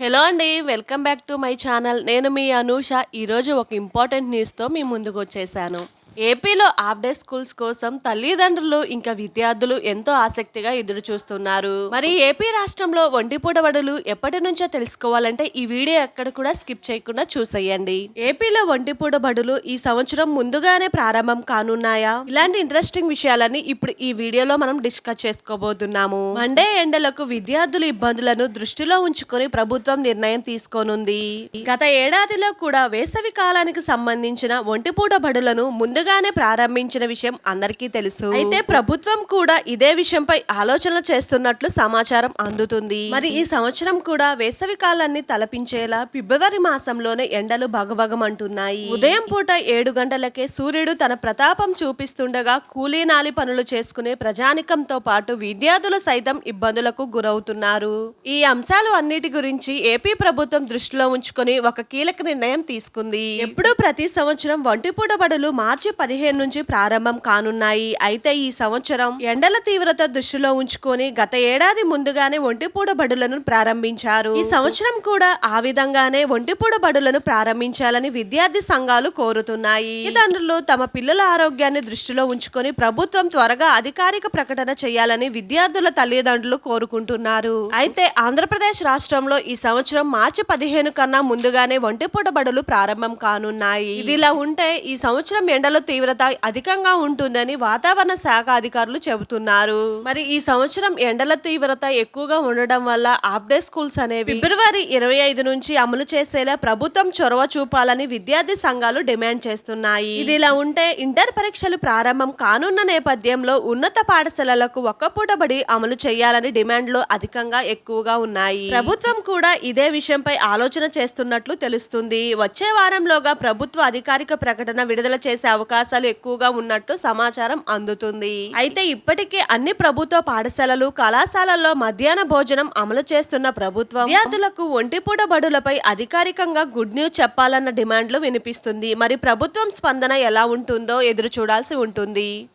Hello అండి welcome back to my channel. నేను మీ అనూష. ఈరోజు ఒక ఇంపార్టెంట్ న్యూస్తో మీ ముందుకు వచ్చేసాను. ఏపీలో హాఫ్ డే స్కూల్స్ కోసం తల్లిదండ్రులు ఇంకా విద్యార్థులు ఎంతో ఆసక్తిగా ఎదురు చూస్తున్నారు మరి ఏపీ రాష్ట్రంలో ఒంటిపూట బడులు ఎప్పటి నుంచో తెలుసుకోవాలంటే ఈ వీడియో ఎక్కడ కూడా స్కిప్ చేయకుండా చూసేయండి. ఏపీలో ఒంటిపూట బడులు ఈ సంవత్సరం ముందుగానే ప్రారంభం కానున్నాయా? ఇలాంటి ఇంట్రెస్టింగ్ విషయాలని ఇప్పుడు ఈ వీడియోలో మనం డిస్కస్ చేసుకోబోతున్నాము. మండే ఎండలకు విద్యార్థుల ఇబ్బందులను దృష్టిలో ఉంచుకొని ప్రభుత్వం నిర్ణయం తీసుకోనుంది. గత ఏడాదిలో కూడా వేసవి కాలానికి సంబంధించిన ఒంటిపూట బడులను ముందుగానే ప్రారంభించిన విషయం అందరికీ తెలుసు. అయితే ప్రభుత్వం కూడా ఇదే విషయంపై ఆలోచనలు చేస్తున్నట్లు సమాచారం అందుతుంది. మరి ఈ సంవత్సరం కూడా వేసవి కాలాన్ని తలపించేలా ఫిబ్రవరి మాసంలోనే ఎండలు భగభగమంటున్నాయి. ఉదయం పూట ఏడు గంటలకే సూర్యుడు తన ప్రతాపం చూపిస్తుండగా కూలీ నాలి పనులు చేసుకునే ప్రజానికంతో పాటు విద్యార్థులు సైతం ఇబ్బందులకు గురవుతున్నారు. ఈ అంశాలు అన్నిటి గురించి ఏపీ ప్రభుత్వం దృష్టిలో ఉంచుకొని ఒక కీలక నిర్ణయం తీసుకుంది. ఎప్పుడూ ప్రతి సంవత్సరం వంటిపూట బడులు మార్చి పదిహేను నుంచి ప్రారంభం కానున్నాయి. అయితే ఈ సంవత్సరం ఎండల తీవ్రత దృష్టిలో ఉంచుకొని గత ఏడాది ముందుగానే ఒంటిపూడ బడులను ప్రారంభించారు. ఈ సంవత్సరం కూడా ఆ విధంగానే ఒంటిపూడ బడులను ప్రారంభించాలని విద్యార్థి సంఘాలు కోరుతున్నాయి. తల్లిదండ్రులు తమ పిల్లల ఆరోగ్యాన్ని దృష్టిలో ఉంచుకొని ప్రభుత్వం త్వరగా అధికారిక ప్రకటన చేయాలని విద్యార్థుల తల్లిదండ్రులు కోరుకుంటున్నారు. అయితే ఆంధ్రప్రదేశ్ రాష్ట్రంలో ఈ సంవత్సరం మార్చి పదిహేను కన్నా ముందుగానే ఒంటిపూట బడులు ప్రారంభం కానున్నాయి. ఇదిలా ఉంటే ఈ సంవత్సరం ఎండల తీవ్రత అధికంగా ఉంటుందని వాతావరణ శాఖ అధికారులు చెబుతున్నారు. మరి ఈ సంవత్సరం ఎండల తీవ్రత ఎక్కువగా ఉండడం వల్ల హాఫ్ డే స్కూల్స్ అనేవి ఫిబ్రవరి ఇరవై ఐదు నుంచి అమలు చేసేలా ప్రభుత్వం చొరవ చూపాలని విద్యార్థి సంఘాలు డిమాండ్ చేస్తున్నాయి. ఇది ఇలా ఉంటే ఇంటర్ పరీక్షలు ప్రారంభం కానున్న నేపథ్యంలో ఉన్నత పాఠశాలలకు ఒక్కపూటబడి అమలు చేయాలని డిమాండ్లు అధికంగా ఎక్కువగా ఉన్నాయి. ప్రభుత్వం కూడా ఇదే విషయంపై ఆలోచన చేస్తున్నట్లు తెలుస్తుంది. వచ్చే వారంలోగా ప్రభుత్వ అధికారిక ప్రకటన విడుదల చేసే అవకాశాలు ఎక్కువగా ఉన్నట్టు సమాచారం అందుతుంది. అయితే ఇప్పటికే అన్ని ప్రభుత్వ పాఠశాలలు కళాశాలల్లో మధ్యాహ్న భోజనం అమలు చేస్తున్న ప్రభుత్వం విద్యార్థులకు ఒంటిపూట బడులపై అధికారికంగా గుడ్ న్యూస్ చెప్పాలన్న డిమాండ్లు వినిపిస్తుంది. మరి ప్రభుత్వం స్పందన ఎలా ఉంటుందో ఎదురు చూడాల్సి ఉంటుంది.